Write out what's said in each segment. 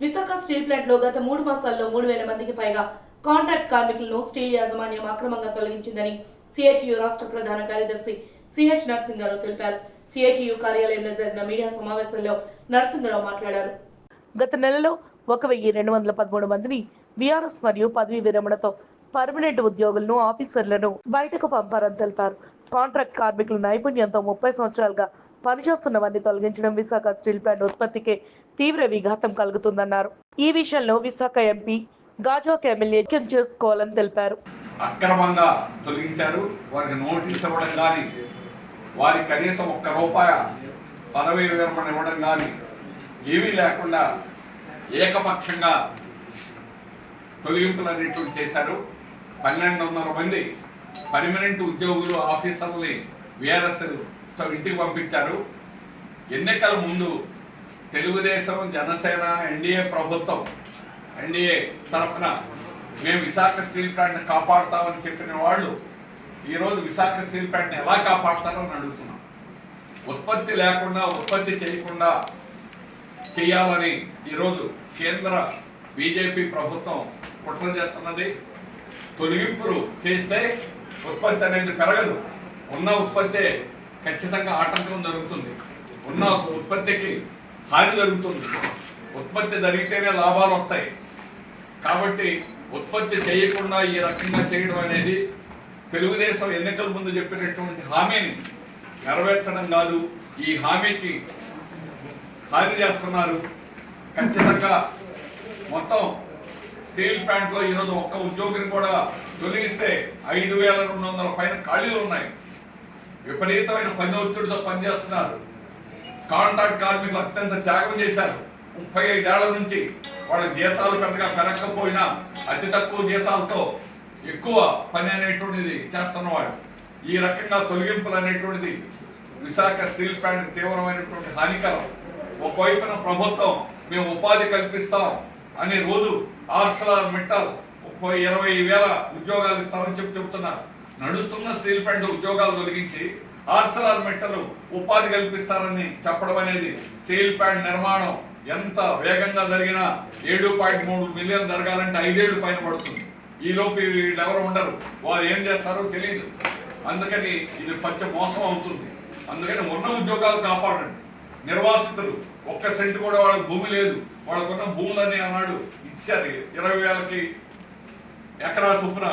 Visakha steel ప్లాంట్లో గత మూడు మాసాల్లో మూడు వేల మందికి పైగా కాంట్రాక్ట్ కార్మికులను స్టీల్ యాజమాన్యం అక్రమంగా తొలగించిందని సిఐటియు రాష్ట్ర ప్రధాన కార్యదర్శి సిహెచ్ నరసింహారావు తెలిపారు. సిఐటియు కార్యాలయంలో జరిగిన మీడియా సమావేశంలో నరసింహారావు మాట్లాడారు. గత నెలలో ఒక వెయ్యి రెండు వందల పదమూడు మందిని విఆర్ఎస్ మరియు పదవీ విరమణతో పర్మనెంట్ ఉద్యోగులను ఆఫీసర్లను బయటకు పంపారని తెలిపారు. కాంట్రాక్ట్ కార్మికుల నైపుణ్యంతో ముప్పై సంవత్సరాలుగా పనిచేస్తున్నవన్నీ తొలగించడం విశాఖ స్టీల్ ప్లాంట్ ఉత్పత్తికి తీవ్ర విఘాతం కలుగుతుందన్నారు. ఈ విషయంలో విశాఖ ఎంపీ గాజోక్ ఎమ్మెల్యే చేసుకోవాలని తెలిపారు. అక్రమంగా తొలగించారు. వారికి నోటీస్ ఇవ్వడం కానీ వారికి కనీసం ఒక్క రూపాయ పదవి విరమణ ఇవ్వడం కానీ ఏమీ లేకుండా ఏకపక్షంగా తొలగింపులు అనేటువంటి చేశారు. పన్నెండు వందల మంది పర్మనెంట్ ఉద్యోగులు ఆఫీసర్లని వీఆర్ఎస్ఎల్ ఇంటికి పంపించారు. ఎన్నికల ముందు తెలుగుదేశం జనసేన ఎన్డీఏ ప్రభుత్వం ఎన్డీఏ తరఫున మేము విశాఖ స్టీల్ ప్లాంట్ని కాపాడుతామని చెప్పిన వాళ్ళు ఈరోజు విశాఖ స్టీల్ ప్లాంట్ని ఎలా కాపాడుతారో అని అడుగుతున్నాం. ఉత్పత్తి లేకుండా ఉత్పత్తి చేయకుండా చేయాలని ఈరోజు కేంద్ర బీజేపీ ప్రభుత్వం కుట్ర చేస్తున్నది. తొలగింపులు చేస్తే ఉత్పత్తి అనేది పెరగదు. ఉన్న ఉత్పత్తి ఖచ్చితంగా ఆటంకం జరుగుతుంది. ఉన్న ఉత్పత్తికి హాని జరుగుతుంది. ఉత్పత్తి జరిగితేనే లాభాలు వస్తాయి. కాబట్టి ఉత్పత్తి చేయకుండా ఈ రకంగా చేయడం అనేది తెలుగుదేశం ఎన్నికల ముందు చెప్పినటువంటి హామీని నెరవేర్చడం కాదు ఈ హామీకి హాని చేస్తున్నారు. ఖచ్చితంగా మొత్తం స్టీల్ ప్లాంట్లో ఈరోజు ఒక్క ఉద్యోగిని కూడా తొలగిస్తే ఐదు వేల రెండు వందల పైన ఖాళీలు ఉన్నాయి. విపరీతమైన పని ఒత్తిడితో పనిచేస్తున్నారు. కాంట్రాక్ట్ కార్మికులు అత్యంత త్యాగం చేశారు. ముప్పై ఐదేళ్ళ నుంచి వాళ్ళ జీతాలు పెద్దగా పెరగకపోయినా అతి తక్కువ జీతాలతో ఎక్కువ పని అనేటువంటిది చేస్తున్నవాడు. ఈ రకంగా తొలగింపులు అనేటువంటిది విశాఖ స్టీల్ ప్లాంట్ తీవ్రమైనటువంటి హానికరం. ఒకవైపున ప్రభుత్వం మేము ఉపాధి కల్పిస్తాం అనే రోజు ఆర్సలార్ మిట్టల్ ముప్పై ఇరవై వేల ఉద్యోగాలు ఇస్తామని చెప్పి చెప్తున్నారు నడుస్తున్న స్టీల్ ప్లాంట్ ఉద్యోగాలు తొలగించి ఆర్సలర్ మెట్టలు ఉపాధి కల్పిస్తారని చెప్పడం అనేది స్టీల్ ప్లాంట్ నిర్మాణం ఎంత వేగంగా జరిగినా ఏడు పాయింట్ మూడు మిలియన్ జరగాలంటే ఐదేళ్ళు పైన పడుతుంది. ఈలోపు వీళ్ళు ఎవరు ఉండరు. వారు ఏం చేస్తారో తెలియదు అందుకని ఇది పచ్చ మోసం అవుతుంది. అందుకని ఉన్న ఉద్యోగాలు కాపాడండి. నిర్వాసితులు ఒక్క సెంట్ కూడా వాళ్ళకి భూమి లేదు. వాళ్ళకున్న భూములని అన్నాడు ఇచ్చారు. ఇరవై వేలకి ఎకరా చొప్పున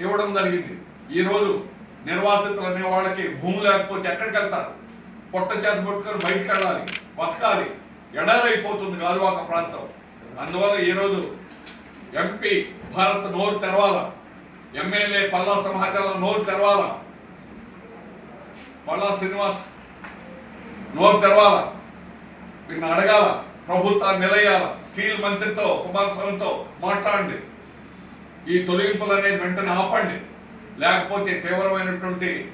ఇవ్వడం జరిగింది. ఈరోజు నిర్వాసితులు అనే వాళ్ళకి భూమి లేకపోతే ఎక్కడికి వెళ్తారు? పొట్ట చేత పట్టుకొని బయటకు వెళ్ళాలి బతకాలి. ఎడారైపోతుంది గాజువాక ప్రాంతం. అందువల్ల ఈరోజు ఎంపీ భారత్ నోరు తెరవాల. ఎమ్మెల్యే పల్లా సమాచారం నోరు తెరవాల. పల్లా శ్రీనివాస్ నోరు తెరవాల. వీళ్ళని అడగాల. ప్రభుత్వాన్ని నిలయాల. స్టీల్ మంత్రితో కుమారస్వామితో మాట్లాడండి. ఈ తొలగింపులు అనేది వెంటనే ఆపండి. లేకపోతే తీవ్రమైనటువంటి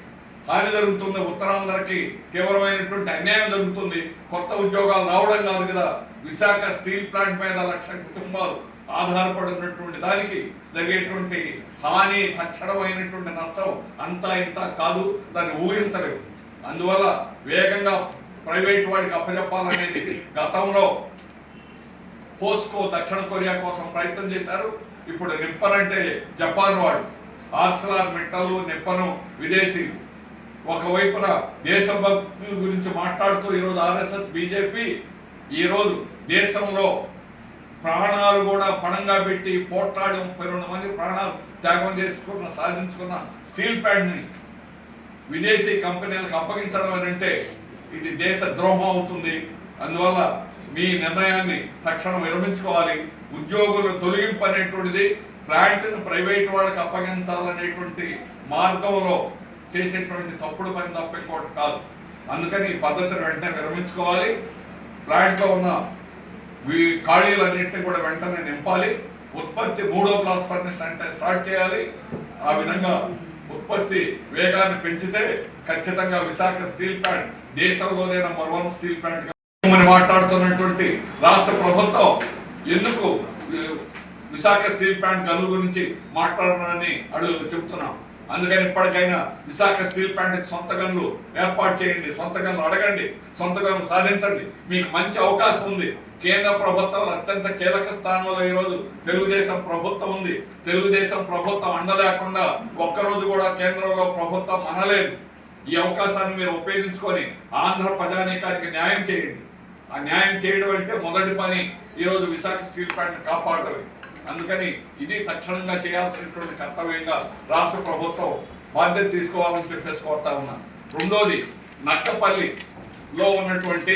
హాని జరుగుతుంది ఉత్తరాంధ్రకి తీవ్రమైనటువంటి అన్యాయం జరుగుతుంది. కొత్త ఉద్యోగాలు రావడం కాదు కదా. విశాఖ స్టీల్ ప్లాంట్ మీద లక్ష కుటుంబాలు ఆధారపడినటువంటి దానికి జరిగేటువంటి హాని తక్షణమైనటువంటి నష్టం అంతా ఇంత కాదు. దాన్ని ఊహించలేవు అందువల్ల వేగంగా ప్రైవేట్ వాడికి అప్పచెప్పాలనేది గతంలో పోస్కో దక్షిణ కొరియా కోసం ప్రయత్నం చేశారు. ఇప్పుడు నిప్పన్ అంటే జపాన్ వాడు. ఆర్సలార్ మిట్టలు నిప్పను విదేశీ. ఒకవైపున దేశభక్తుల గురించి మాట్లాడుతూ ఈరోజు ఆర్ఎస్ఎస్ బీజేపీ ఈరోజు దేశంలో ప్రాణాలు కూడా పణంగా పెట్టి పోట్లాడి ముప్పై రెండు మంది ప్రాణాలు త్యాగం చేసుకున్న సాధించుకున్న స్టీల్ ప్యాడ్ని విదేశీ కంపెనీలకు అప్పగించడం అని అంటే ఇది దేశ ద్రోహం అవుతుంది. అందువల్ల మీ నిర్ణయాన్ని తక్షణం విరమించుకోవాలి. ఉద్యోగులు తొలగింపు అనేటువంటిది ప్లాంట్ను ప్రైవేట్ వాళ్ళకి అప్పగించాలనేటువంటి మార్గంలో చేసేటువంటి తప్పుడు పని తప్ప ఇంకోటి కాదు. అందుకని ఈ పద్ధతిని వెంటనే విరమించుకోవాలి ప్లాంట్లో ఉన్న ఈ ఖాళీలన్నింటినీ కూడా వెంటనే నింపాలి. ఉత్పత్తి మూడో క్లాస్ ఫర్నిచర్ అంటే స్టార్ట్ చేయాలి. ఆ విధంగా ఉత్పత్తి వేగాన్ని పెంచితే ఖచ్చితంగా విశాఖ స్టీల్ ప్లాంట్ దేశంలోనే నెంబర్ వన్ స్టీల్ ప్లాంట్ మాట్లాడుతున్నటువంటి రాష్ట్ర ప్రభుత్వం ఎందుకు విశాఖ స్టీల్ ప్లాంట్ గనుల గురించి మాట్లాడనని అడుగు చెప్తున్నాం. అందుకని ఇప్పటికైనా విశాఖ స్టీల్ ప్లాంట్కి సొంత గనులు ఏర్పాటు చేయండి సొంత గనులు అడగండి సొంత గనులు సాధించండి. మీకు మంచి అవకాశం ఉంది. కేంద్ర ప్రభుత్వం అత్యంత కీలక స్థానంలో ఈరోజు తెలుగుదేశం ప్రభుత్వం ఉంది. తెలుగుదేశం ప్రభుత్వం అండలేకుండా ఒక్కరోజు కూడా కేంద్రంలో ప్రభుత్వం అనలేదు. ఈ అవకాశాన్ని మీరు ఉపయోగించుకొని ఆంధ్ర ప్రజానీకానికి న్యాయం చేయండి. ఆ న్యాయం చేయడం అంటే మొదటి పని ఈరోజు విశాఖ స్టీల్ ప్లాంట్ కాపాడటమే అందుకని ఇది తక్షణంగా చేయాల్సినటువంటి కర్తవ్యంగా రాష్ట్ర ప్రభుత్వం బాధ్యత తీసుకోవాలని చెప్పేసి కోరుతా ఉన్నాను రెండోది నక్కపల్లిలో ఉన్నటువంటి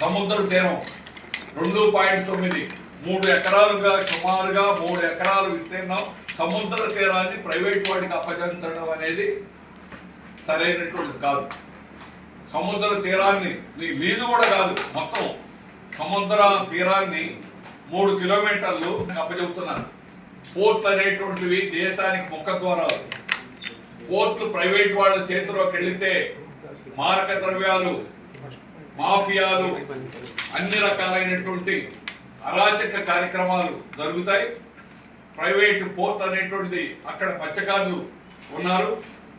సముద్ర తీరం రెండు పాయింట్ తొమ్మిది మూడు ఎకరాలుగా సుమారుగా మూడు ఎకరాలు విస్తీర్ణం. సముద్ర తీరాన్ని ప్రైవేట్ వాడికి అప్పగించడం అనేది సరైనటువంటి కాదు. సముద్ర తీరాన్ని నీ లీజు కూడా కాదు మొత్తం సముద్ర తీరాన్ని మూడు కిలోమీటర్లు అప్పచెబుతున్నాను పోర్ట్లు అనేటువంటివి దేశానికి ముఖ ద్వారాలు. పోర్ట్లు ప్రైవేట్ వాళ్ళ చేతిలోకి వెళితే మారక ద్రవ్యాలు మాఫియాలు అన్ని రకాలైనటువంటి అరాచక కార్యక్రమాలు జరుగుతాయి. ప్రైవేట్ పోర్ట్ అనేటువంటిది అక్కడ మత్స్యకారులు ఉన్నారు.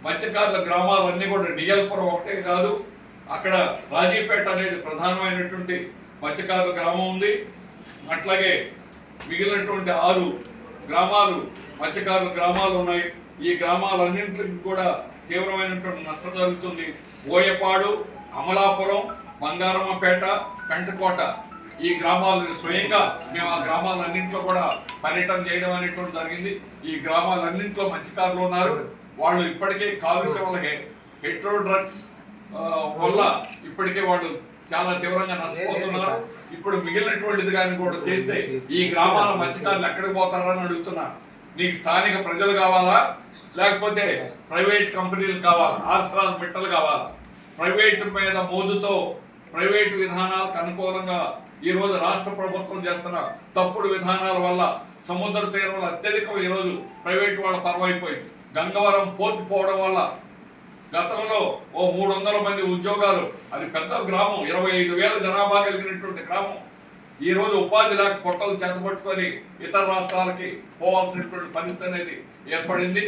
మత్స్యకారుల గ్రామాలు కూడా డిఎల్పురం ఒకటే కాదు. అక్కడ రాజీపేట అనేది ప్రధానమైనటువంటి మత్స్యకారు గ్రామం ఉంది. అట్లాగే మిగిలినటువంటి ఆరు గ్రామాలు మత్స్యకారుల గ్రామాలు ఉన్నాయి. ఈ గ్రామాలన్నింటికి కూడా తీవ్రమైనటువంటి నష్టం జరుగుతుంది. ఓయపాడు అమలాపురం బంగారమ్మపేట కంటకోట ఈ గ్రామాలు స్వయంగా మేము ఆ గ్రామాలన్నింటిలో కూడా పర్యటన చేయడం అనేటువంటి జరిగింది. ఈ గ్రామాలన్నింటిలో మత్స్యకారులు ఉన్నారు. వాళ్ళు ఇప్పటికే కాలుష్యం వల్ల పెట్రోల్ డ్రగ్స్ వల్ల ఇప్పటికే వాళ్ళు చాలా తీవ్రంగా నష్టపోతున్నారు. ఇప్పుడు మిగిలినటువంటిది కానీ కూడా చేస్తే ఈ గ్రామాల మత్స్యకారులు ఎక్కడికి పోతారని అడుగుతున్నా. నీకు స్థానిక ప్రజలు కావాలా? లేకపోతే ప్రైవేట్ కంపెనీలు కావాలా? ఆశ్రాల బిట్టలు కావాలా? ప్రైవేట్ మీద మోజుతో ప్రైవేట్ విధానాలకు అనుకూలంగా ఈ రోజు రాష్ట్ర ప్రభుత్వం చేస్తున్న తప్పుడు విధానాల వల్ల సముద్ర తీరంలో అత్యధికం ఈ రోజు ప్రైవేట్ వాళ్ళ పరమైపోయింది గంగవరం పోర్టు పోవడం వల్ల గతంలో ఓ మూడు వందల మంది ఉద్యోగాలు అది పెద్ద గ్రామం ఇరవై ఐదు వేల జనాభా కలిగినటువంటి గ్రామం. ఈరోజు ఉపాధి లేక పొట్టలు చేతపట్టుకొని ఇతర రాష్ట్రాలకి పోవాల్సినటువంటి పరిస్థితి అనేది ఏర్పడింది.